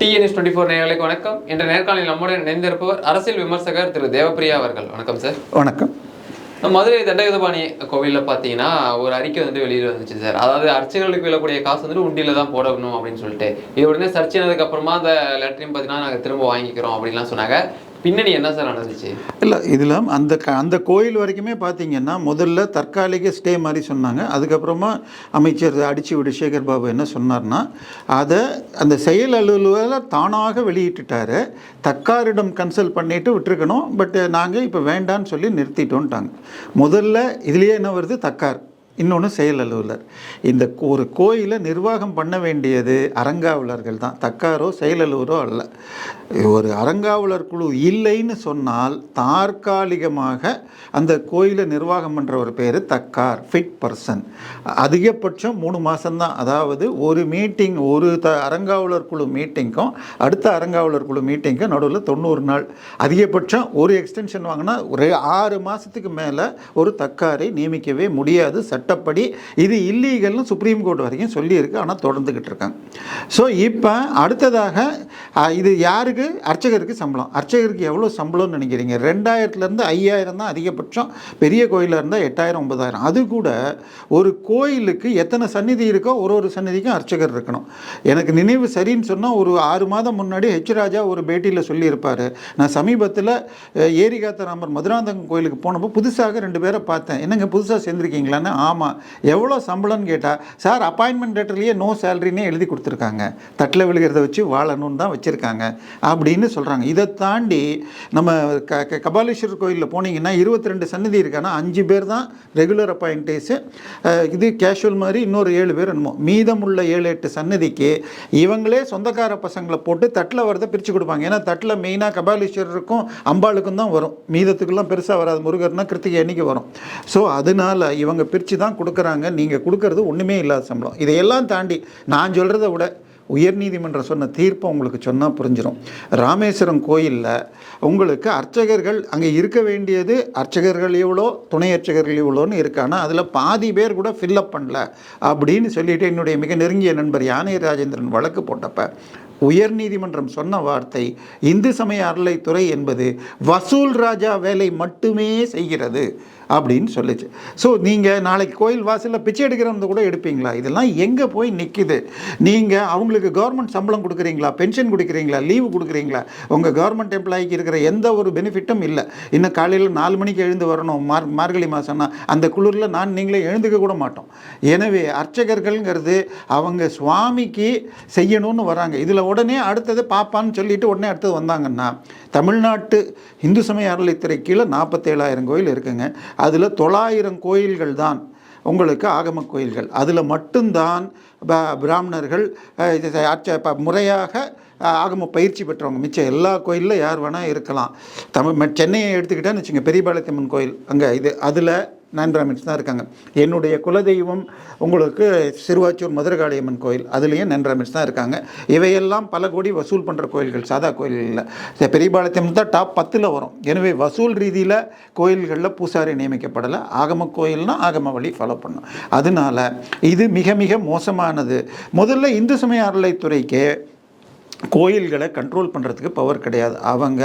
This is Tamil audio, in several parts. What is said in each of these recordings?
டிஎன்எஸ் டுவெண்ட்டி ஃபோர் நேயர்களுக்கு வணக்கம். என்ற நேர்காணலில் நம்முடன் இணைந்திருப்பவர் அரசியல் விமர்சகர் திரு தேவப்பிரியா அவர்கள். வணக்கம் சார் வணக்கம். மதுரை தண்டயுதபாணி கோவிலில் பார்த்தீங்கன்னா ஒரு அறிக்கை வந்து வெளியில் வந்துச்சு சார் அதாவது அர்ச்சகர்களுக்கு விழக்கூடிய காசு வந்துட்டு உண்டியில் தான் போடணும் அப்படின்னு சொல்லிட்டு. இது உடனே சர்ச் ஆனதுக்கு அப்புறமா அந்த லெட்டரையும் பார்த்தீங்கன்னா நாங்கள் திரும்ப வாங்கிக்கிறோம் அப்படின்லாம் சொன்னாங்க. பின்னணி என்ன சார் நடந்துச்சு? இல்லை இதில் அந்த க அந்த கோயில் வரைக்குமே பார்த்தீங்கன்னா முதல்ல தற்காலிக ஸ்டே மாதிரி சொன்னாங்க. அதுக்கப்புறமா அமைச்சர் அடிச்சு விடு சேகர் பாபு என்ன சொன்னார்னா அதை அந்த செயல் அலுவலர் தானாக வெளியிட்டுட்டாரு. தக்காரிடம் கன்சல்ட் பண்ணிட்டு விட்டுருக்கணும். பட் நாங்கள் இப்போ வேண்டான்னு சொல்லி நிறுத்திட்டோன்ட்டாங்க. முதல்ல இதுலேயே என்ன வருது? தக்கார் இன்னொன்று செயல் அலுவலர். இந்த ஒரு கோயிலை நிர்வாகம் பண்ண வேண்டியது அறங்காவலர்கள் தான். தக்காரோ செயல் அலுவலரோ அல்ல. ஒரு அறங்காவலர் குழு இல்லைன்னு சொன்னால் தற்காலிகமாக அந்த கோயிலை நிர்வாகம் பண்ணுற ஒரு பேர் தக்கார் ஃபிட் பர்சன் அதிகபட்சம் மூணு மாதம்தான் அதாவது ஒரு மீட்டிங் ஒரு த அறங்காவலர் குழு மீட்டிங்க்கும் அடுத்த அறங்காவலர் குழு மீட்டிங்க்கும் நடுவில் தொண்ணூறு நாள். அதிகபட்சம் ஒரு எக்ஸ்டென்ஷன் வாங்கினா ஒரு ஆறு மாதத்துக்கு மேலே ஒரு தக்காரை நியமிக்கவே முடியாது. சட்டப்படி இது இல்லீகல்னு சுப்ரீம் கோர்ட் வரைக்கும் சொல்லியிருக்கு ஆனால் தொடர்ந்துக்கிட்டு இருக்காங்க. ஸோ இப்போ அடுத்ததாக இது யாருக்கு? அர்ச்சகருக்கு சம்பளம். அர்ச்சகருக்கு எவ்வளோ சம்பளம்னு நினைக்கிறீங்க? ரெண்டாயிரத்துலேருந்து ஐயாயிரம் தான் அதிகபட்சம். பெரிய கோயிலாக இருந்தால் எட்டாயிரம் ஒன்பதாயிரம். அது கூட ஒரு கோயிலுக்கு எத்தனை சந்நிதி இருக்கோ ஒரு ஒரு சந்நிதிக்கும் அர்ச்சகர் இருக்கணும். எனக்கு நினைவு சரின்னு சொன்னால் ஒரு ஆறு மாதம் முன்னாடி ஹெச் ராஜா ஒரு பேட்டியில் சொல்லியிருப்பார். நான் சமீபத்தில் ஏரிகாத்த ஏரிகாத்தராமர் மதுராந்தகம் கோயிலுக்கு போனப்போ புதுசாக ரெண்டு பேரை பார்த்தேன். என்னங்க புதுசாக சேர்ந்துருக்கீங்களான்னு? ஆமாம் ஆமாம் எவ்வளோ சம்பளம்னு கேட்டால் சார் அப்பாயின்மெண்ட் லெட்டர்லேயே நோ சேலரினே எழுதி கொடுத்துருக்காங்க. தட்டில் விழுகிறத வச்சு வாழணும்னு தான் வச்சுருக்காங்க. அப்படின்னு சொல்கிறாங்க இதை தாண்டி நம்ம க க- கபாலீஸ்வரர் கோயிலில் போனீங்கன்னா இருபத்தி ரெண்டு சன்னதி இருக்கானா அஞ்சு பேர் தான் ரெகுலர் அப்பாயின்டேஸு இது கேஷுவல் மாதிரி இன்னொரு ஏழு பேர் என்னமோ. மீதமுள்ள ஏழு எட்டு சன்னதிக்கு இவங்களே சொந்தக்கார பசங்களை போட்டு தட்டில் வரதை பிரித்து கொடுப்பாங்க. ஏன்னா தட்டில் மெயினாக கபாலீஸ்வரருக்கும் அம்பாளுக்கும் தான் வரும். மீதத்துக்கெல்லாம் பெருசாக வராது. முருகர்னால் கிருத்திகை அன்னைக்கு வரும். ஸோ அதனால இவங்க பிரித்து தான் கொடுக்குறாங்க. நீங்கள் கொடுக்கறது ஒன்றுமே இல்லாத சம்பளம். இதையெல்லாம் தாண்டி நான் சொல்கிறத விட உயர்நீதிமன்றம் சொன்ன தீர்ப்பை உங்களுக்கு சொன்னால் புரிஞ்சிடும் ராமேஸ்வரம் கோயிலில் உங்களுக்கு அர்ச்சகர்கள் அங்கே இருக்க வேண்டியது அர்ச்சகர்கள் எவ்வளோ துணை அர்ச்சகர்கள் எவ்வளோன்னு இருக்கு. ஆனால் அதில் பாதி பேர் கூட ஃபில்லப் பண்ணல. அப்படின்னு சொல்லிட்டு என்னுடைய மிக நெருங்கிய நண்பர் யானை ராஜேந்திரன் வழக்கு போட்டப்ப உயர்நீதிமன்றம் சொன்ன வார்த்தை இந்து சமய அறளைத்துறை என்பது வசூல் ராஜா வேலை மட்டுமே செய்கிறது அப்படின்னு சொல்லிச்சு. ஸோ நீங்கள் நாளைக்கு கோயில் வாசலில் பிச்சை எடுக்கிறவங்க கூட எடுப்பீங்களா? இதெல்லாம் எங்கே போய் நிற்குது நீங்கள் அவங்களுக்கு கவர்மெண்ட் சம்பளம் கொடுக்குறீங்களா? பென்ஷன் கொடுக்குறீங்களா? லீவு கொடுக்குறீங்களா? உங்கள் கவர்மெண்ட் எம்ப்ளாய்க்கு இருக்கிற எந்த ஒரு பெனிஃபிட்டும் இல்லை. இன்னும் காலையில் நாலு மணிக்கு எழுந்து வரணும். மார் மார்கழி மாதம்னா அந்த குளிரில் நான் நீங்களே எழுந்துக்க கூட மாட்டோம். எனவே அர்ச்சகர்கள்ங்கிறது அவங்க சுவாமிக்கு செய்யணும்னு வராங்க. இதில் உடனே அடுத்தது பாப்பான்னு சொல்லிட்டு உடனே அடுத்தது வந்தாங்கன்னா தமிழ்நாட்டு இந்து சமய அறநிலைத்துறை கீழே நாற்பத்தேழாயிரம் கோயில் இருக்குங்க. அதில் தொள்ளாயிரம் கோயில்கள் தான் உங்களுக்கு ஆகம கோயில்கள். அதில் மட்டும்தான் ப- பிராமணர்கள் இது முறையாக ஆகம பயிற்சி பெற்றவங்க. மிச்சம் எல்லா கோயிலில் யார் வேணால் இருக்கலாம். தமிழ் ம- சென்னையை எடுத்துக்கிட்டேன்னு வச்சுங்க பெரியபாளையத்தம்மன் கோயில். அங்கே இது அதில் நான் பிராமின்ஸ் தான் இருக்காங்க. என்னுடைய குலதெய்வம் உங்களுக்கு சிறுவாச்சூர் மதுரகாளியம்மன் கோயில் அதுலேயும் நான் பிராமின்ஸ் தான் இருக்காங்க. இவையெல்லாம் பல கோடி வசூல் பண்ணுற கோயில்கள் சாதா கோயில்களில். பெரியபாளையம் தான் டாப் பத்தில் வரும். எனவே வசூல் ரீதியில் கோயில்களில் பூசாரி நியமிக்கப்படலை. ஆகம கோயில்னால் ஆகம வழி ஃபாலோ பண்ணும். அதனால இது மிக மிக மோசமானது. முதல்ல இந்து சமய அறநிலைத்துறைக்கு கோயில்களை கண்ட்ரோல் பண்ணுறதுக்கு பவர் கிடையாது. அவங்க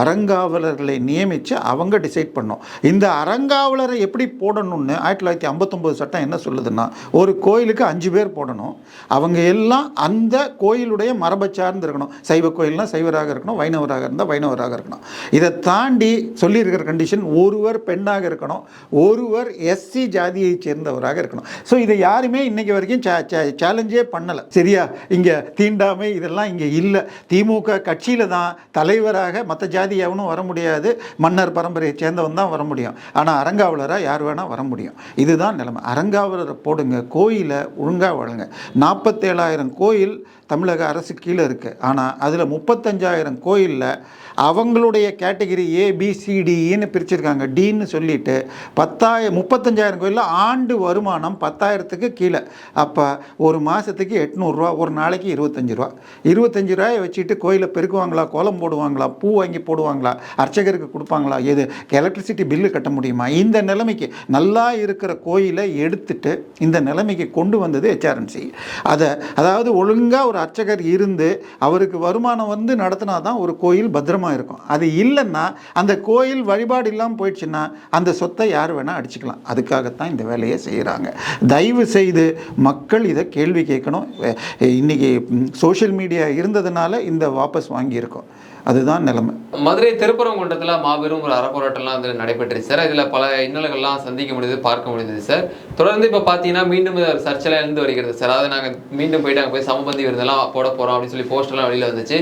அறங்காவலர்களை நியமித்து அவங்க டிசைட் பண்ணோம். இந்த அறங்காவலரை எப்படி போடணும்னு ஆயிரத்தி தொள்ளாயிரத்தி ஐம்பத்தொம்போது சட்டம் என்ன சொல்லுதுன்னா ஒரு கோயிலுக்கு அஞ்சு பேர் போடணும். அவங்க எல்லாம் அந்த கோயிலுடைய மரபை சார்ந்து இருக்கணும். சைவ கோயில்னா சைவராக இருக்கணும் வைணவராக இருந்தால் வைணவராக இருக்கணும். இதை தாண்டி சொல்லியிருக்கிற கண்டிஷன் ஒருவர் பெண்ணாக இருக்கணும் ஒருவர் எஸ்சி ஜாதியை சேர்ந்தவராக இருக்கணும். ஸோ இதை யாருமே இன்றைக்கி வரைக்கும் சேலஞ்சே பண்ணலை. சரியா? இங்கே தீண்டாமை இதெல்லாம் இங்கே இல்லை. திமுக கட்சியில் தான் தலைவராக மற்ற ஜாதி எவனும் வர முடியாது. மன்னர் பரம்பரையை சேர்ந்தவன் தான் வர முடியும். ஆனால் அறங்காவலராக யார் வேணால் வர முடியும். இதுதான் நிலைமை. அறங்காவலரை போடுங்க. கோயிலை ஒழுங்காக வழங்க நாற்பத்தேழாயிரம் கோயில் தமிழக அரசு கீழே இருக்குது ஆனால் அதில் முப்பத்தஞ்சாயிரம் கோயிலில் அவங்களுடைய கேட்டகிரி ஏபிசிடின்னு பிரிச்சிருக்காங்க. டின்னு சொல்லிட்டு பத்தாய முப்பத்தஞ்சாயிரம் கோயிலில் ஆண்டு வருமானம் பத்தாயிரத்துக்கு கீழே. அப்போ ஒரு மாதத்துக்கு எட்நூறுரூவா ஒரு நாளைக்கு இருபத்தஞ்சி ரூபா. இருபத்தஞ்சி இருபத்தஞ்சி ரூபாயை வச்சுட்டு கோயிலை பெருக்குவாங்களா கோலம் போடுவாங்களா பூ வாங்கி போடுவாங்களா அர்ச்சகருக்கு கொடுப்பாங்களா எது? எலக்ட்ரிசிட்டி பில்லு கட்ட முடியுமா? இந்த நிலைமைக்கு நல்லா இருக்கிற கோயிலை எடுத்துட்டு இந்த நிலைமைக்கு கொண்டு வந்தது ஹெச்ஆர்என்சி அதை அதாவது ஒழுங்காக ஒரு அர்ச்சகர் இருந்து அவருக்கு வருமானம் வந்து நடத்தினா தான் ஒரு கோயில் பத்திரமா இருக்கும். அது இல்லைன்னா அந்த கோயில் வழிபாடு இல்லாமல் போயிடுச்சுன்னா அந்த சொத்தை யார் வேணால் அடிச்சுக்கலாம். அதுக்காகத்தான் இந்த வேலையை செய்கிறாங்க தயவு செய்து மக்கள் இதை கேள்வி கேட்கணும். இன்றைக்கி இன்னைக்கு சோஷியல் மீடியா இருந்ததுனால இந்த வாபஸ் வாங்கியிருக்கோம். அதுதான் நிலைமை. மதுரை திருப்பரங்குன்றத்தில் மாபெரும் ஒரு அறப்போராட்டம்லாம் வந்து நடைபெற்றுச்சு சார். இதில் பல இன்னல்கள்லாம் சந்திக்க முடியுது பார்க்க முடியுது சார். தொடர்ந்து இப்போ பார்த்தீங்கன்னா மீண்டும் ஒரு சர்ச்சைலாம் இருந்து வருகிறது சார். அதாவது நாங்கள் மீண்டும் போயிட்டு அங்கே போய் சமபந்தி விருதெல்லாம் போட போகிறோம் அப்படின்னு சொல்லி போஸ்டர்லாம் வெளியில் வந்துச்சு.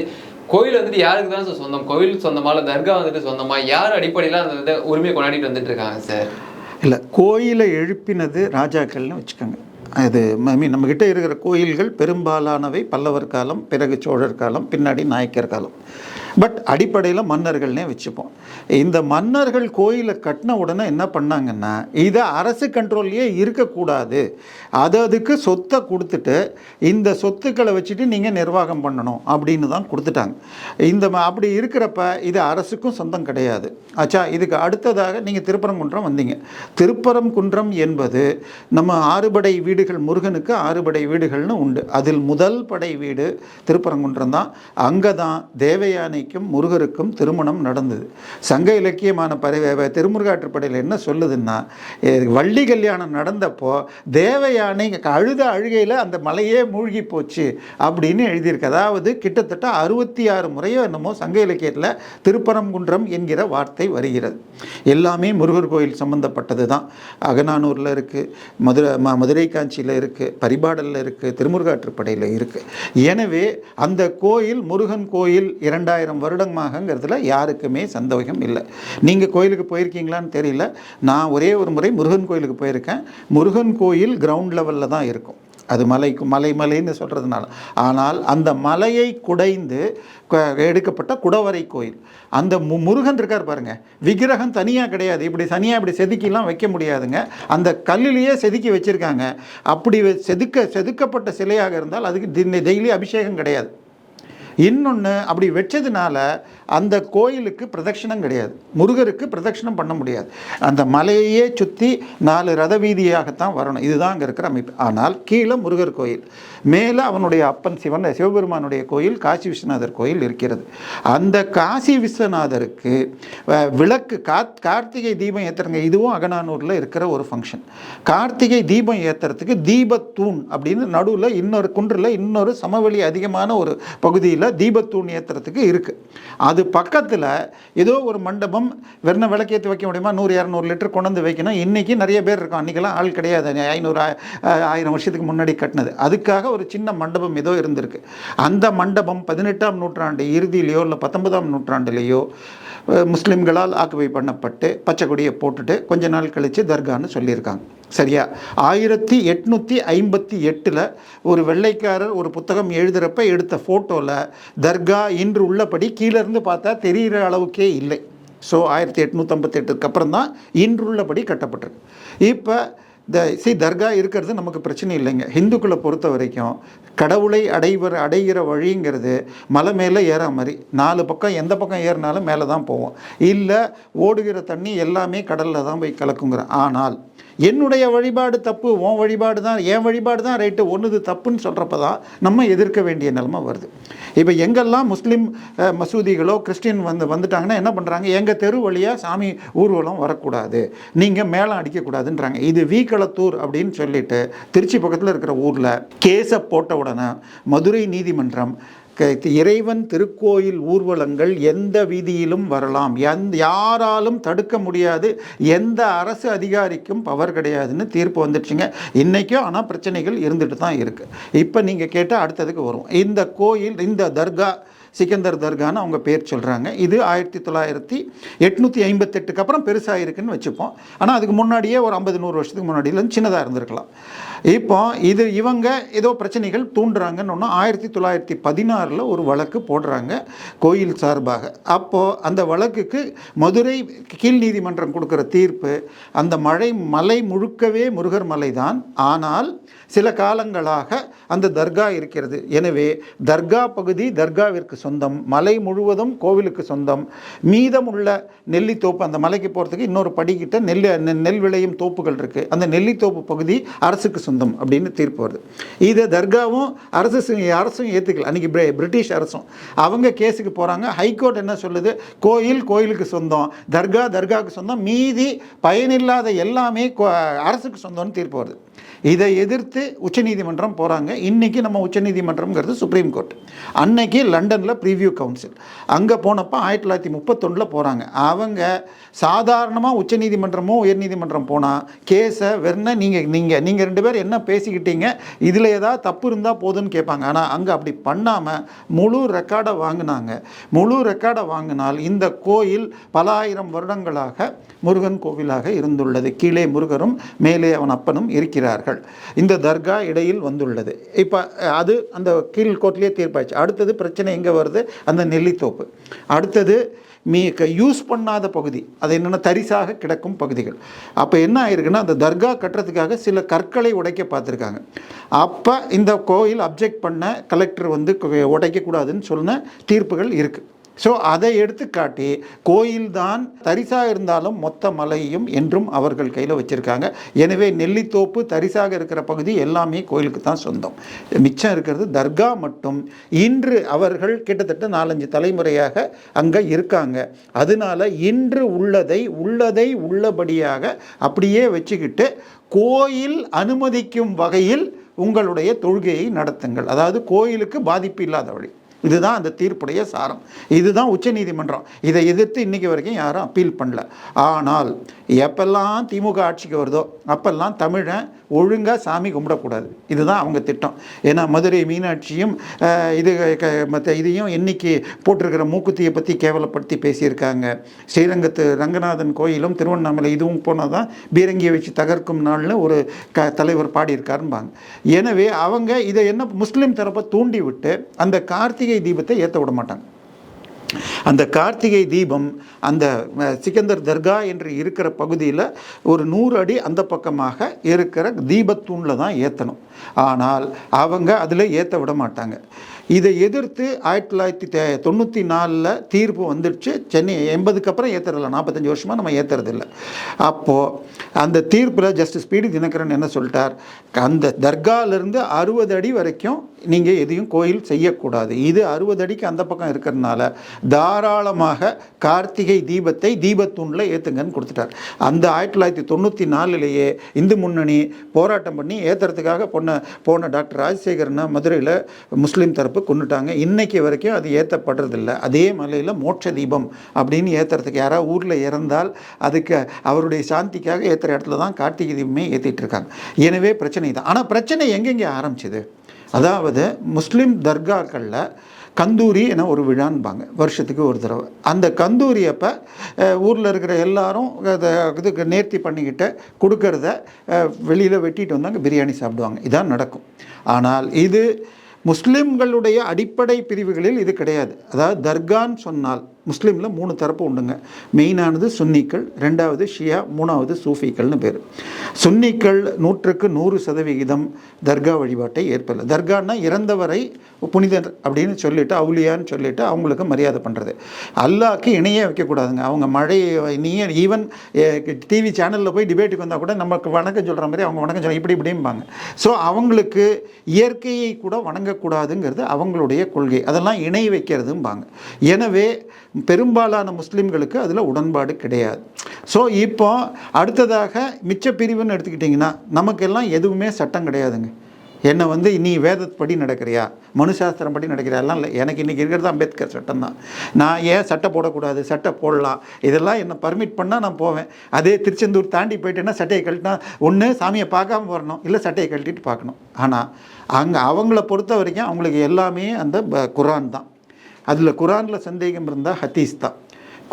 கோயில் வந்துட்டு யாருக்கு தான் சார் சொந்தம்? கோயில் சொந்தமாக இல்லை தர்கா வந்துட்டு சொந்தமா? யார் அடிப்படையில் அந்த வந்து உரிமையை கொண்டாடிட்டு வந்துட்டு இருக்காங்க சார்? இல்லை கோயிலை எழுப்பினது ராஜாக்கள்னு வச்சுக்கோங்க. அது ஐ மீன் நம்மக்கிட்ட இருக்கிற கோயில்கள் பெரும்பாலானவை பல்லவர் காலம் பிறகு சோழர் காலம் பின்னாடி நாயக்கர் காலம். பட் அடிப்படையில் மன்னர்கள்னே வச்சுப்போம். இந்த மன்னர்கள் கோயிலை கட்டின உடனே என்ன பண்ணாங்கன்னா இதை அரசு கண்ட்ரோல்லையே இருக்கக்கூடாது. அது அதுக்கு சொத்தை கொடுத்துட்டு இந்த சொத்துக்களை வச்சுட்டு நீங்கள் நிர்வாகம் பண்ணணும் அப்படின்னு தான் கொடுத்துட்டாங்க. இந்த ம- அப்படி இருக்கிறப்ப இது அரசுக்கும் சொந்தம் கிடையாது. ஆச்சா இதுக்கு அடுத்ததாக நீங்கள் திருப்பரங்குன்றம் வந்தீங்க. திருப்பரங்குன்றம் என்பது நம்ம ஆறுபடை வீடுகள் முருகனுக்கு ஆறுபடை வீடுகள்னு உண்டு. அதில் முதல் படை வீடு திருப்பரங்குன்றம் தான். அங்கே தான் தேவயானைக்கும் முருகருக்கும் திருமணம் நடந்தது. சங்க இலக்கியமான பரி திருமுருகாற்றுப்படையில் என்ன சொல்லுதுன்னா வள்ளி கல்யாணம் நடந்தப்போ தேவயானை அழுத அழுகையில் அந்த மலையே மூழ்கி போச்சு அப்படின்னு எழுதியிருக்கு. அதாவது கிட்டத்தட்ட அறுபத்தி ஆறு முறையோ என்னமோ சங்க இலக்கியத்தில் திருப்பரங்குன்றம் என்கிற வார்த்தை வருகிறது. எல்லாமே முருகர் கோயில் சம்பந்தப்பட்டது தான். அகநானூரில் இருக்குது மதுரை மதுரை காஞ்சியில் இருக்குது பரிபாடலில் இருக்குது திருமுருகாற்றுப்படையில் இருக்குது எனவே அந்த கோயில் முருகன் கோயில் இரண்டாயிரம் வருடமாகங்கிறதுல யாருக்குமே சந்தோகம் இல்லை. நீங்கள் கோயிலுக்கு போயிருக்கீங்களான்னு தெரியல. நான் ஒரே ஒரு முறை முருகன் கோயிலுக்கு போயிருக்கேன். முருகன் கோயில் கிரவுண்ட் லெவலில் தான் இருக்கும். அது மலைக்கு மலை மலைன்னு சொல்கிறதுனால ஆனால் அந்த மலையை குடைந்து க- எடுக்கப்பட்ட குடவரை கோயில். அந்த மு முருகன் இருக்கார் பாருங்கள் விக்கிரகம் தனியாக கிடையாது. இப்படி தனியாக இப்படி செதுக்கிலாம் வைக்க முடியாதுங்க. அந்த கல்லிலேயே செதுக்கி வச்சுருக்காங்க. அப்படி செதுக்க செதுக்கப்பட்ட சிலையாக இருந்தால் அதுக்கு டெய்லி அபிஷேகம் கிடையாது. இன்னொன்று அப்படி வச்சதுனால அந்த கோயிலுக்கு பிரதட்சணம் கிடையாது. முருகருக்கு பிரதட்சணம் பண்ண முடியாது. அந்த மலையையே சுற்றி நாலு ரத வீதியாகத்தான் வரணும். இதுதான் அங்கே இருக்கிற அமைப்பு. ஆனால் கீழே முருகர் கோயில். மேலே அவனுடைய அப்பன் சிவன் சிவபெருமானுடைய கோயில் காசி விஸ்வநாதர் கோயில் இருக்கிறது. அந்த காசி விஸ்வநாதருக்கு விளக்கு காத் கார்த்திகை தீபம் ஏற்றுறங்க இதுவும் அகநானூரில் இருக்கிற ஒரு ஃபங்க்ஷன் கார்த்திகை தீபம் ஏற்றுறதுக்கு தீபத்தூண் அப்படின்னு நடுவில் இன்னொரு குன்றில் இன்னொரு சமவெளி அதிகமான ஒரு பகுதியில் தீபத்தூண் ஏற்றுறதுக்கு இருக்குது அது பக்கத்தில் ஏதோ ஒரு மண்டபம் வெறும் விளக்கேற்றி வைக்க முடியுமா? நூறு இரநூறு லிட்டர் கொண்டு வந்து வைக்கணும். இன்றைக்கி நிறைய பேர் இருக்கும். அன்றைக்கெல்லாம் ஆள் கிடையாது. ஐநூறு ஆயிரம் வருஷத்துக்கு முன்னாடி கட்டினது. அதுக்காக ஒரு சின்ன மண்டபம் ஏதோ இருந்திருக்கு. அந்த மண்டபம் பதினெட்டாம் நூற்றாண்டு இறுதியிலையோ இல்லை பத்தொன்பதாம் நூற்றாண்டுலேயோ முஸ்லீம்களால் ஆக்குபை பண்ணப்பட்டு பச்சை கொடியை போட்டுட்டு கொஞ்ச நாள் கழித்து தர்கான்னு சொல்லியிருக்காங்க. சரியா? ஆயிரத்தி எட்நூற்றி ஐம்பத்தி எட்டில் ஒரு வெள்ளைக்காரர் ஒரு புத்தகம் எழுதுகிறப்ப எடுத்த ஃபோட்டோவில் தர்கா இன்று உள்ளபடி கீழேருந்து பார்த்தா தெரிகிற அளவுக்கே இல்லை. ஸோ ஆயிரத்தி எட்நூற்றம்பத்தெட்டுக்கு அப்புறம் தான் இன்றுள்ளபடி கட்டப்பட்டிருக்கு. இப்போ இந்த சி தர்கா இருக்கிறது நமக்கு பிரச்சனை இல்லைங்க. ஹிந்துக்களை பொறுத்த வரைக்கும் கடவுளை அடைவர் அடைகிற வழிங்கிறது மலை மேலே ஏற மாதிரி. நாலு பக்கம் எந்த பக்கம் ஏறினாலும் மேலே தான் போவோம். இல்லை ஓடுகிற தண்ணி எல்லாமே கடலில் தான் போய் கலக்குங்கிற. ஆனால் என்னுடைய வழிபாடு தப்பு உன் வழிபாடு தான் என் வழிபாடு தான் ரைட்டு ஒன்றுது தப்புன்னு சொல்கிறப்ப தான் நம்ம எதிர்க்க வேண்டிய நிலமை வருது. இப்போ எங்கெல்லாம் முஸ்லீம் மசூதிகளோ கிறிஸ்டின் வந்து வந்துட்டாங்கன்னா என்ன பண்ணுறாங்க எங்கள் தெரு வழியாக சாமி ஊர்வலம் வரக்கூடாது. நீங்கள் மேளம் அடிக்கக்கூடாதுன்றாங்க. இது வீக்களத்தூர் அப்படின்னு சொல்லிட்டு திருச்சி பக்கத்தில் இருக்கிற ஊரில் கேஸை போட்ட உடனே மதுரை நீதிமன்றம் இறைவன் திருக்கோயில் ஊர்வலங்கள் எந்த வீதியிலும் வரலாம். எந்த யாராலும் தடுக்க முடியாது. எந்த அரசு அதிகாரிக்கும் பவர் கிடையாதுன்னு தீர்ப்பு வந்துடுச்சுங்க. இன்றைக்கும் ஆனால் பிரச்சனைகள் இருந்துட்டு தான் இருக்குது இப்போ நீங்கள் கேட்டால் அடுத்ததுக்கு வரும். இந்த கோயில் இந்த தர்கா சிக்கந்தர் தர்கான்னு அவங்க பேர் சொல்கிறாங்க இது ஆயிரத்தி தொள்ளாயிரத்தி எட்நூற்றி ஐம்பத்தெட்டுக்கு அப்புறம் பெருசாக இருக்குன்னு வச்சுப்போம். ஆனால் அதுக்கு முன்னாடியே ஒரு ஐம்பது நூறு வருஷத்துக்கு முன்னாடியில சின்னதாக இருந்திருக்கலாம். இப்போ இது இவங்க ஏதோ பிரச்சனைகள் தூண்டுறாங்கன்னு ஒன்று ஆயிரத்தி தொள்ளாயிரத்தி பதினாறில் ஒரு வழக்கு போடுறாங்க கோயில் சார்பாக. அப்போது அந்த வழக்குக்கு மதுரை கீழ் நீதிமன்றம் கொடுக்குற தீர்ப்பு அந்த மழை மலை முழுக்கவே முருகர் மலை தான். ஆனால் சில காலங்களாக அந்த தர்கா இருக்கிறது. எனவே தர்கா பகுதி தர்காவிற்கு சொந்தம் மலை முழுவதும் கோவிலுக்கு சொந்தம். மீதமுள்ள நெல்லித்தோப்பு அந்த மலைக்கு போகிறதுக்கு இன்னொரு படிக்கிட்ட நெல் நெல் விளையும் தோப்புகள் இருக்குது அந்த நெல்லித்தோப்பு பகுதி அரசுக்கு சொந்தம். சொந்தம் அப்படின்னு தீர்ப்பு வருது. இதை தர்காவும் அரசு அரசும் ஏற்றுக்கல அன்றைக்கி பிரிட்டிஷ் அரசும். அவங்க கேஸுக்கு போகிறாங்க ஹைகோர்ட் என்ன சொல்லுது? கோயில் கோயிலுக்கு சொந்தம். தர்கா தர்காவுக்கு சொந்தம். மீதி பயனில்லாத எல்லாமே கோ- அரசுக்கு சொந்தம்னு தீர்ப்பு வருது. இதை எதிர்த்து உச்சநீதிமன்றம் போகிறாங்க இன்றைக்கி நம்ம உச்சநீதிமன்றம்ங்கிறது சுப்ரீம் கோர்ட் அன்னைக்கு லண்டனில் ப்ரீவியூ கவுன்சில் அங்கே போனப்போ ஆயிரத்தி தொள்ளாயிரத்தி முப்பத்தொன்னில் போகிறாங்க அவங்க சாதாரணமாக உச்சநீதிமன்றமோ உயர்நீதிமன்றம் போனால் கேஸை வெறும் நீங்கள் நீங்கள் நீங்கள் ரெண்டு பேர் என்ன பேசிக்கிட்டீங்க? இதில் ஏதாவது தப்பு இருந்தால் போதுன்னு கேட்பாங்க. ஆனால் அங்கே அப்படி பண்ணாமல் முழு ரெக்கார்டை வாங்கினாங்க. முழு ரெக்கார்டை வாங்கினால் இந்த கோயில் பல ஆயிரம் வருடங்களாக முருகன் கோவிலாக இருந்துள்ளது. கீழே முருகரும் மேலே அவன் அப்பனும் இருக்கிறார் இருக்கிறார்கள் இந்த தர்கா இடையில் வந்துள்ளது. இப்போ அது அந்த கீழ் கோர்ட்லேயே தீர்ப்பாச்சு அடுத்தது பிரச்சனை எங்கே வருது? அந்த நெல்லித்தோப்பு. அடுத்தது மீ யூஸ் பண்ணாத பகுதி. அது என்னென்னா தரிசாக கிடக்கும் பகுதிகள். அப்போ என்ன ஆயிருக்குன்னா அந்த தர்கா கட்டுறதுக்காக சில கற்களை உடைக்க பார்த்துருக்காங்க. அப்போ இந்த கோயில் அப்ஜெக்ட் பண்ண கலெக்டர் வந்து உடைக்கக்கூடாதுன்னு சொன்ன தீர்ப்புகள் இருக்குது ஸோ அதை எடுத்துக்காட்டி கோயில்தான் தரிசாக இருந்தாலும் மொத்த மலையும் என்றும் அவர்கள் கையில் வச்சுருக்காங்க. எனவே நெல்லித்தோப்பு தரிசாக இருக்கிற பகுதி எல்லாமே கோயிலுக்கு தான் சொந்தம். மிச்சம் இருக்கிறது தர்கா மட்டும். இன்று அவர்கள் கிட்டத்தட்ட நாலஞ்சு தலைமுறையாக அங்கே இருக்காங்க. அதனால இன்று உள்ளதை உள்ளதை உள்ளபடியாக அப்படியே வச்சுக்கிட்டு கோயில் அனுமதிக்கும் வகையில் உங்களுடைய தொழுகையை நடத்துங்கள். அதாவது கோயிலுக்கு பாதிப்பு இல்லாத வழி. இதுதான் அந்த தீர்ப்புடைய சாரம். இதுதான் உச்சநீதிமன்றம் இதை எதிர்த்து இன்னைக்கு வரைக்கும் யாரும் அப்பீல் பண்ணல. ஆனால் எப்பெல்லாம் திமுக ஆட்சிக்கு வருதோ அப்பெல்லாம் தமிழன் ஒழுங்காக சாமி கும்பிடக்கூடாது. இதுதான் அவங்க திட்டம். ஏன்னா மதுரை மீனாட்சியும் இது மற்ற இதையும் இன்னைக்கு போட்டிருக்கிற மூக்குத்தியை பற்றி கேவலப்படுத்தி பேசியிருக்காங்க. ஸ்ரீரங்கத்து ரங்கநாதன் கோயிலும் திருவண்ணாமலை இதுவும் போனால் தான் பீரங்கியை வச்சு தகர்க்கும் நாளில் ஒரு க தலைவர் பாடியிருக்காரும்பாங்க. எனவே அவங்க இதை என்ன முஸ்லீம் தரப்பை தூண்டி விட்டு அந்த கார்த்திகை தீபத்தை ஏற்ற விட மாட்டாங்க. அந்த கார்த்திகை தீபம் அந்த சிக்கந்தர் தர்கா என்று இருக்கிற பகுதியில் ஒரு நூறு அடி அந்த பக்கமாக இருக்கிற தீபத்தூணில் தான் ஏற்றணும் ஆனால் அவங்க அதில் ஏற்ற விட மாட்டாங்க. இதை எதிர்த்து ஆயிரத்தி தொள்ளாயிரத்தி தே- தொண்ணூற்றி நாலில் தீர்ப்பு வந்துடுச்சு. சென்னை எண்பதுக்கு அப்புறம் ஏற்றுறதில்ல நாற்பத்தஞ்சு வருஷமாக நம்ம ஏற்றுறதில்ல அப்போது அந்த தீர்ப்பில் ஜஸ்டிஸ் பிடி தினகரன் என்ன சொல்லிட்டார்? அந்த தர்காவிலிருந்து அறுபது அடி வரைக்கும் நீங்கள் எதையும் கோயில் செய்யக்கூடாது. இது அறுபது அடிக்கு அந்த பக்கம் இருக்கிறதுனால தாராளமாக கார்த்திகை தீபத்தை தீபத்தூணில் ஏற்றுங்கன்னு கொடுத்துட்டார். அந்த ஆயிரத்தி தொள்ளாயிரத்தி தொண்ணூற்றி நாலுலேயே இந்து முன்னணி போராட்டம் பண்ணி ஏற்றுறதுக்காக பொண்ண போன டாக்டர் ராஜசேகரனை மதுரையில் முஸ்லீம் தரப்பு கொண்டுட்டாங்க. இன்னைக்கு வரைக்கும் அது ஏற்றப்படுறதில்ல அதே மலையில் மோட்ச தீபம் அப்படின்னு ஏற்றுறதுக்கு யாராவது ஊரில் இறந்தால் அதுக்கு அவருடைய சாந்திக்காக ஏற்றுற இடத்துல தான் கார்த்திகை தீபமே ஏற்றிட்டு இருக்காங்க. எனவே பிரச்சனை தான். ஆனால் பிரச்சனை எங்கெங்கே ஆரம்பிச்சது? அதாவது முஸ்லீம் தர்காக்களில் கந்தூரி என ஒரு விழான்பாங்க. வருஷத்துக்கு ஒரு தடவை. அந்த கந்தூரி அப்போ ஊரில் இருக்கிற எல்லாரும் அதை இதுக்கு நேர்த்தி பண்ணிக்கிட்டு கொடுக்கறத வெளியில் வெட்டிட்டு வந்தாங்க. பிரியாணி சாப்பிடுவாங்க. இதான் நடக்கும். ஆனால் இது முஸ்லிம்களுடைய அடிப்படை பிரிவுகளில் இது கிடையாது. அதாவது தர்கான்னு சொன்னால் முஸ்லீமில் மூணு தரப்பு உண்டுங்க. மெயினானது சுன்னிக்கள் ரெண்டாவது ஷியா மூணாவது சூஃபிக்கள்னு பேர். சுன்னிக்கள் நூற்றுக்கு நூறு சதவிகிதம் தர்கா வழிபாட்டை ஏற்பதில்லை தர்கான்னா இறந்தவரை புனிதர் அப்படின்னு சொல்லிட்டு அவுலியான்னு சொல்லிட்டு அவங்களுக்கு மரியாதை பண்ணுறது அல்லாஹ்க்கு இணையே வைக்கக்கூடாதுங்க. அவங்க மழை நீ ஈவன் டிவி சேனலில் போய் டிபேட்டுக்கு வந்தால் கூட நமக்கு வணக்கம் சொல்கிற மாதிரி அவங்க வணக்கம் சொல்ல இப்படி இப்படிம்பாங்க. ஸோ அவங்களுக்கு இயற்கையை கூட வணங்கக்கூடாதுங்கிறது அவங்களுடைய கொள்கை. அதெல்லாம் இணை வைக்கிறதும்பாங்க. எனவே பெரும்பாலான முஸ்லீம்களுக்கு அதில் உடன்பாடு கிடையாது. ஸோ இப்போ அடுத்ததாக மிச்ச பிரிவுன்னு எடுத்துக்கிட்டிங்கன்னா நமக்கெல்லாம் எதுவுமே சட்டம் கிடையாதுங்க. என்னை வந்து நீ வேதப்படி நடக்கிறியா? மனுசாஸ்திரம் படி நடக்கிறியா? எல்லாம் இல்லை. எனக்கு இன்றைக்கி இருக்கிறது அம்பேத்கர் சட்டம் தான். நான் ஏன் சட்டை போடக்கூடாது? சட்டை போடலாம். இதெல்லாம் என்னை பர்மிட் பண்ணால் நான் போவேன். அதே திருச்செந்தூர் தாண்டி போயிட்டேன்னா சட்டையை கழட்டினா ஒன்று சாமியை பார்க்காம வரணும். இல்லை சட்டையை கழட்டிட்டு பார்க்கணும். ஆனால் அங்கே அவங்கள பொறுத்த வரைக்கும் அவங்களுக்கு எல்லாமே அந்த ப- குரான் தான். அதில் குரானில் சந்தேகம் இருந்தால் ஹதீஸ் தான்.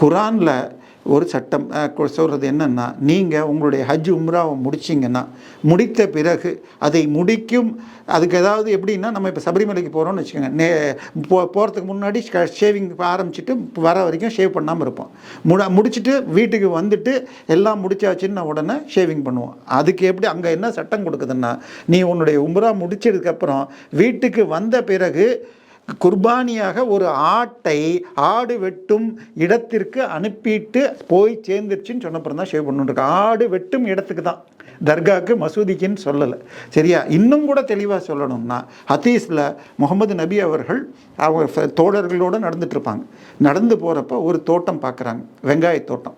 குரானில் ஒரு சட்டம் சொல்கிறது என்னென்னா நீங்கள் உங்களுடைய ஹஜ் உம்ராவை முடிச்சிங்கன்னா முடித்த பிறகு அதை முடிக்கும் அதுக்கு ஏதாவது எப்படின்னா நம்ம இப்போ சபரிமலைக்கு போகிறோம்னு வச்சுக்கோங்க. நே போ போகிறதுக்கு முன்னாடி ஷேவிங் ஆரம்பிச்சுட்டு வர வரைக்கும் ஷேவ் பண்ணாமல் இருப்போம். முட முடிச்சுட்டு வீட்டுக்கு வந்துட்டு எல்லாம் முடிச்சாச்சுன்னு உடனே ஷேவிங் பண்ணுவோம். அதுக்கு எப்படி அங்கே என்ன சட்டம் கொடுக்குதுன்னா நீ உன்னுடைய உம்ரா முடிச்சதுக்கப்புறம் வீட்டுக்கு வந்த பிறகு குர்பானியாக ஒரு ஆட்டை ஆடு வெட்டும் இடத்திற்கு அனுப்பிட்டு போய் சேர்ந்துருச்சுன்னு சொன்னப்புறம் தான் ஷேவ் பண்ணுருக்கு ஆடு வெட்டும் இடத்துக்கு தான். தர்காக்கு மசூதிக்குன்னு சொல்லலை. சரியா? இன்னும் கூட தெளிவாக சொல்லணும்னா ஹதீஸில் முகமது நபி அவர்கள் அவங்க தோழர்களோடு நடந்துட்டுருப்பாங்க நடந்து போகிறப்ப ஒரு தோட்டம் பார்க்குறாங்க வெங்காய தோட்டம்.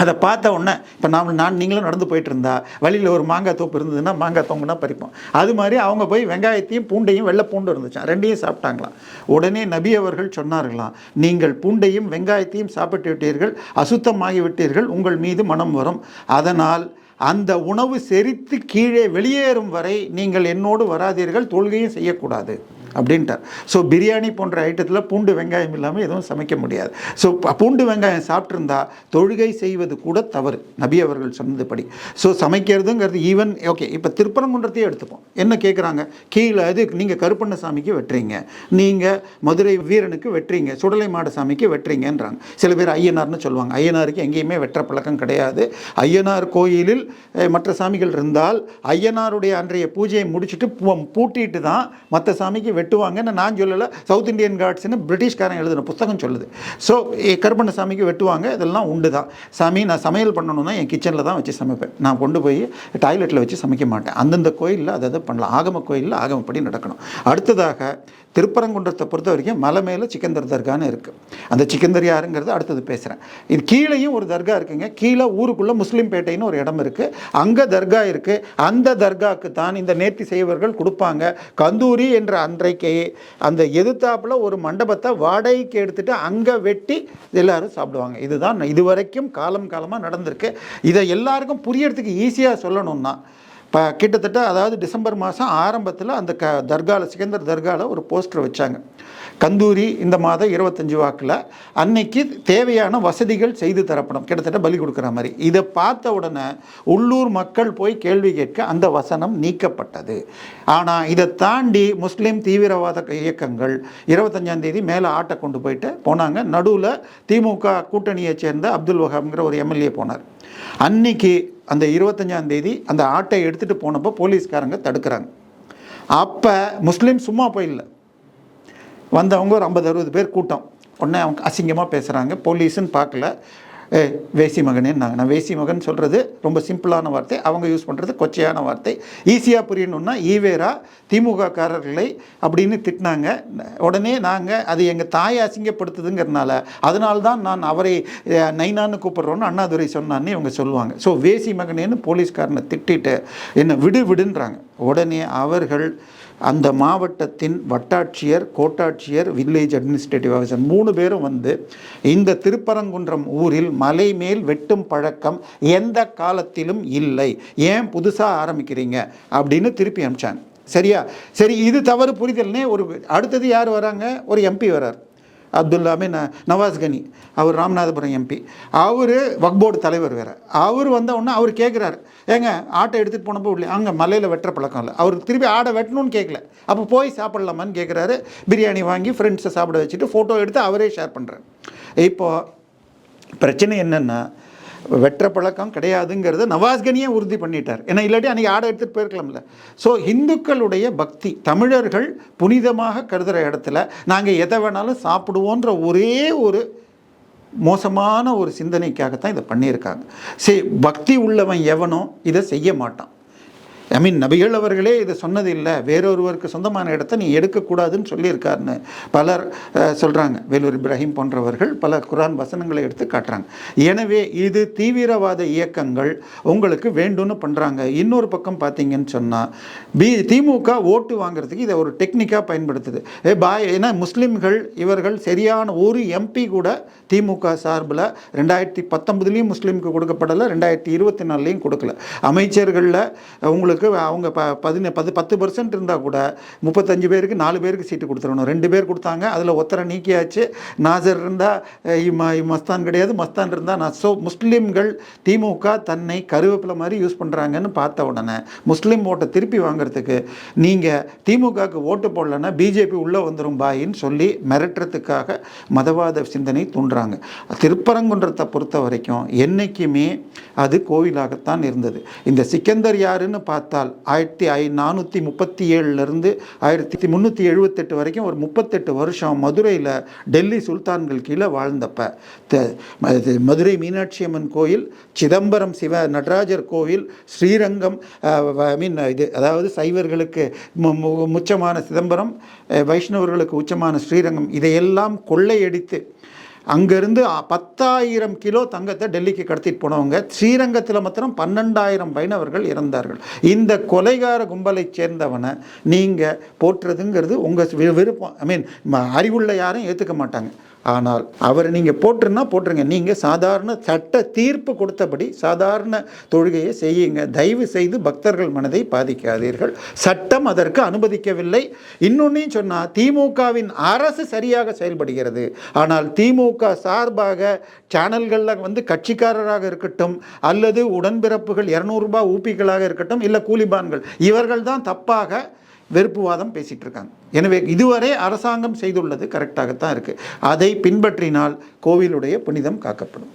அதை பார்த்த உடனே இப்போ நாம் நான் நீங்களும் நடந்து போயிட்டு இருந்தா வழியில் ஒரு மாங்காய் தோப்பு இருந்ததுன்னா மாங்காய் தொங்குனா பறிப்போம். அது மாதிரி அவங்க போய் வெங்காயத்தையும் பூண்டையும் வெள்ளை பூண்டு இருந்துச்சான் ரெண்டையும் சாப்பிட்டாங்களாம். உடனே நபி அவர்கள் சொன்னார்களாம் நீங்கள் பூண்டையும் வெங்காயத்தையும் சாப்பிட்டு விட்டீர்கள் அசுத்தமாகி விட்டீர்கள் உங்கள் மீது மனம் வரும். அதனால் அந்த உணவு செரித்து கீழே வெளியேறும் வரை நீங்கள் என்னோடு வராதீர்கள் தொழுகையும் செய்யக்கூடாது. அப்படின்ட்டார். ஸோ பிரியாணி போன்ற ஐட்டத்தில் பூண்டு வெங்காயம் இல்லாமல் எதுவும் சமைக்க முடியாது. ஸோ பூண்டு வெங்காயம் சாப்பிட்ருந்தா தொழுகை செய்வது கூட தவறு நபி அவர்கள் சொன்னதுபடி. ஸோ சமைக்கிறதுங்கிறது ஈவன் ஓகே இப்போ திருப்பரங்குன்றத்தையே எடுத்துப்போம். என்ன கேட்குறாங்க கீழே இது நீங்கள் கருப்பண்ண சாமிக்கு வெட்டுறீங்க. நீங்கள் மதுரை வீரனுக்கு வெட்டுறீங்க. சுடலை மாட சாமிக்கு வெட்டுறீங்கன்றாங்க. சில பேர் ஐயனார்னு சொல்லுவாங்க. ஐயனாருக்கு எங்கேயுமே வெற்ற பழக்கம் கிடையாது. ஐயனார் கோயிலில் மற்ற சாமிகள் இருந்தால் ஐயனாருடைய அன்றைய பூஜையை முடிச்சுட்டு பூட்டிட்டு தான் மற்ற சாமிக்கு வெட்டுவாங்கன்னு நான் சொல்லலை சவுத் இந்தியன் காட்ஸ்னு பிரிட்டிஷ்காரன் எழுதின புத்தகம் சொல்லுது. ஸோ கருப்பண்ண சாமிக்கு வெட்டுவாங்க. இதெல்லாம் உண்டு தான் சாமி நான் சமையல் பண்ணணும்னா என் கிச்சனில் தான் வச்சு சமைப்பேன். நான் கொண்டு போய் டாய்லெட்டில் வச்சு சமைக்க மாட்டேன். அந்தந்த கோயிலில் அதை அதை பண்ணலாம். ஆகம கோயிலில் ஆகமப்படி நடக்கணும். அடுத்ததாக திருப்பரங்குன்றத்தை பொறுத்த வரைக்கும் மலை மேலே சிக்கந்தர் தர்கான்னு இருக்குது அந்த சிக்கந்தர் யாருங்கிறது அடுத்தது பேசுகிறேன் இது கீழேயும் ஒரு தர்கா இருக்குங்க. கீழே ஊருக்குள்ளே முஸ்லீம் பேட்டைன்னு ஒரு இடம் இருக்குது அங்கே தர்கா இருக்குது அந்த தர்காவுக்கு தான் இந்த நேர்த்தி செய்வர்கள் கொடுப்பாங்க. கந்தூரி என்ற அன்றைக்கு அந்த எதிர்த்தாப்புல ஒரு மண்டபத்தை வாடகைக்கு எடுத்துட்டு அங்கே வெட்டி எல்லோரும் சாப்பிடுவாங்க. இதுதான் இதுவரைக்கும் காலம் காலமாக நடந்திருக்கு. இதை எல்லாருக்கும் புரியறதுக்கு ஈஸியாக சொல்லணும்னா இப்போ கிட்டத்தட்ட அதாவது டிசம்பர் மாதம் ஆரம்பத்தில் அந்த க தர்காவில் சிக்கந்தர் தர்காவில் ஒரு போஸ்டர் வச்சாங்க. கந்தூரி இந்த மாதம் இருபத்தஞ்சி வாக்கில் அன்னைக்கு தேவையான வசதிகள் செய்து தரப்படும். கிட்டத்தட்ட பலி கொடுக்குற மாதிரி. இதை பார்த்த உடனே உள்ளூர் மக்கள் போய் கேள்வி கேட்க அந்த வசனம் நீக்கப்பட்டது. ஆனால் இதை தாண்டி முஸ்லீம் தீவிரவாத இயக்கங்கள் இருபத்தஞ்சாம் தேதி மேலே ஆட்டை கொண்டு போயிட்டு போனாங்க. நடுவில் திமுக கூட்டணியைச் சேர்ந்த அப்துல் வஹாப்ங்கிற ஒரு எம்எல்ஏ போனார். அன்னைக்கு அந்த இருபத்தஞ்சாம் தேதி அந்த ஆட்டை எடுத்துகிட்டு போனப்போ போலீஸ்காரங்க தடுக்கிறாங்க. அப்போ முஸ்லீம் சும்மா போயிடல வந்தவங்க ஒரு ஐம்பது அறுபது பேர் கூட்டம். உடனே அவங்க அசிங்கமாக பேசுகிறாங்க போலீஸுன்னு பார்க்கல. ஏ வேசி மகனேன்னாங்க நாங்கள் நான் வேசி மகன் சொல்கிறது ரொம்ப சிம்பிளான வார்த்தை. அவங்க யூஸ் பண்ணுறது கொச்சையான வார்த்தை. ஈஸியாக புரியணும்னா ஈவேரா திமுககாரர்களை அப்படின்னு திட்டினாங்க. உடனே நாங்கள் அது எங்கள் தாயை அசிங்கப்படுத்துதுங்கிறதுனால அதனால்தான் நான் அவரை நைனான்னு கூப்பிட்றோன்னு அண்ணாதுரை சொன்னான்னு இவங்க சொல்லுவாங்க. ஸோ வேசி மகனேன்னு போலீஸ்காரனை திட்டிட்டு என்ன விடு விடுன்றாங்க. உடனே அவர்கள் அந்த மாவட்டத்தின் வட்டாட்சியர் கோட்டாட்சியர் வில்லேஜ் அட்மினிஸ்ட்ரேட்டிவ் ஆஃபீஸர் மூணு பேரும் வந்து இந்த திருப்பரங்குன்றம் ஊரில் மலை மேல் வெட்டும் பழக்கம் எந்த காலத்திலும் இல்லை. ஏன் புதுசாக ஆரம்பிக்கிறீங்க? அப்படின்னு திருப்பி அனுப்பிச்சாங்க. சரியா? சரி இது தவறு புரிதல்னே ஒரு அடுத்தது யார் வராங்க? ஒரு எம்பி வரார். அப்துல்லா மீன் நவாஸ் கனி அவர் ராமநாதபுரம் எம்பி அவர் வக்போர்டு தலைவர் வேறு. அவர் வந்த உடனே அவர் கேட்குறாரு ஏங்க ஆட்டை எடுத்துகிட்டு போனப்போ இல்லை அங்கே மலையில் வெட்டுற பழக்கம் இல்லை. அவர் திருப்பி ஆடை வெட்டணும்னு கேட்கல அப்போ போய் சாப்பிட்லாமான்னு கேட்குறாரு பிரியாணி வாங்கி ஃப்ரெண்ட்ஸை சாப்பிட வச்சுட்டு ஃபோட்டோ எடுத்து அவரே ஷேர் பண்ணுறாரு இப்போது பிரச்சனை என்னென்னா வெற்ற பழக்கம் கிடையாதுங்கிறத நவாஸ்கனியே உறுதி பண்ணிட்டார். ஏன்னா இல்லாட்டி அன்றைக்கி ஆடை எடுத்துகிட்டு போயிருக்கலாம்ல. ஸோ இந்துக்களுடைய பக்தி தமிழர்கள் புனிதமாக கருதுகிற இடத்துல நாங்கள் எதை வேணாலும் சாப்பிடுவோன்ற ஒரே ஒரு மோசமான ஒரு சிந்தனைக்காகத்தான் இதை பண்ணியிருக்காங்க. சரி பக்தி உள்ளவன் எவனோ இதை செய்ய மாட்டான். ஐ மீன் நபிகள் அவர்களே இதை சொன்னதில்லை. வேறொருவருக்கு சொந்தமான இடத்த நீ எடுக்கக்கூடாதுன்னு சொல்லியிருக்காருன்னு பலர் சொல்கிறாங்க வேலூர் இப்ராஹிம் போன்றவர்கள் பல குரான் வசனங்களை எடுத்து காட்டுறாங்க. எனவே இது தீவிரவாத இயக்கங்கள் உங்களுக்கு வேண்டும்னு பண்ணுறாங்க இன்னொரு பக்கம் பார்த்தீங்கன்னு சொன்னால் பி திமுக ஓட்டு வாங்குறதுக்கு இதை ஒரு டெக்னிக்காக பயன்படுத்துது. ஏ பாய் ஏன்னா முஸ்லீம்கள் இவர்கள் சரியான ஒரு எம்பி கூட திமுக சார்பில் ரெண்டாயிரத்தி பத்தொம்பதுலேயும் முஸ்லீமுக்கு கொடுக்கப்படலை ரெண்டாயிரத்தி இருபத்தி நாலுலேயும் கொடுக்கல. அமைச்சர்களில் உங்களுக்கு அவங்களுக்கு அவங்க ப பதின பது பத்து பர்சன்ட் இருந்தால் கூட முப்பத்தஞ்சு பேருக்கு நாலு பேருக்கு சீட்டு கொடுத்துடணும். ரெண்டு பேர் கொடுத்தாங்க அதில் ஒத்தரை நீக்கியாச்சு. நாசர் இருந்தால் மஸ்தான் கிடையாது. மஸ்தான் இருந்தால் நான் ஸோ முஸ்லீம்கள் திமுக தன்னை கருவேப்பிலை மாதிரி யூஸ் பண்ணுறாங்கன்னு பார்த்த உடனே முஸ்லீம் ஓட்டை திருப்பி வாங்குறதுக்கு நீங்கள் திமுகவுக்கு ஓட்டு போடலன்னா பிஜேபி உள்ளே வந்துடும் பாயின்னு சொல்லி மிரட்டுறதுக்காக மதவாத சிந்தனை தூண்டுறாங்க. திருப்பரங்குன்றத்தை பொறுத்த வரைக்கும் என்றைக்குமே அது கோவிலாகத்தான் இருந்தது. இந்த சிக்கந்தர் யாருன்னு பார்த்து பார்த்தால் ஆயிரத்தி ஐ நானூற்றி முப்பத்தி ஏழுலேருந்து ஆயிரத்தி முந்நூற்றி எழுபத்தெட்டு வரைக்கும் ஒரு முப்பத்தெட்டு வருஷம் மதுரையில் டெல்லி சுல்தான்கள் கீழே வாழ்ந்தப்ப. இது மதுரை மீனாட்சி அம்மன் கோயில் சிதம்பரம் சிவ நடராஜர் கோவில் ஸ்ரீரங்கம் ஐ மீன் இது அதாவது சைவர்களுக்கு முச்சமான சிதம்பரம் வைஷ்ணவர்களுக்கு உச்சமான ஸ்ரீரங்கம் இதையெல்லாம் கொள்ளையடித்து அங்கேருந்து பத்தாயிரம் கிலோ தங்கத்தை டெல்லிக்கு கடத்திட்டு போனவங்க ஸ்ரீரங்கத்தில் மாத்திரம் பன்னெண்டாயிரம் வைணவர்கள் இறந்தார்கள். இந்த கொலைகார கும்பலைச் சேர்ந்தவனை நீங்கள் போற்றுறதுங்கிறது உங்கள் விருப்பம். ஐ மீன் அறிவுள்ள யாரும் ஏற்றுக்க மாட்டாங்க. ஆனால் அவரை நீங்கள் போட்டுருன்னா போட்டுருங்க. நீங்கள் சாதாரண சட்ட தீர்ப்பு கொடுத்தபடி சாதாரண தொழுகையை செய்யுங்க. தயவு செய்து பக்தர்கள் மனதை பாதிக்காதீர்கள். சட்டம் அதற்கு அனுமதிக்கவில்லை. இன்னொன்னையும் சொன்னால் திமுகவின் அரசு சரியாக செயல்படுகிறது. ஆனால் திமுக சார்பாக சேனல்களில் வந்து கட்சிக்காரராக இருக்கட்டும் அல்லது உடன்பிறப்புகள் இரநூறுபா ஊப்பிகளாக இருக்கட்டும் இல்லை கூலிபான்கள் இவர்கள் தான் தப்பாக வெறுப்புவாதம் பேசிகிட்டு இருக்காங்க எனவே இதுவரை அரசாங்கம் செய்துள்ளது கரெக்டாகத்தான் இருக்குது அதை பின்பற்றினால் கோவிலுடைய புனிதம் காக்கப்படும்.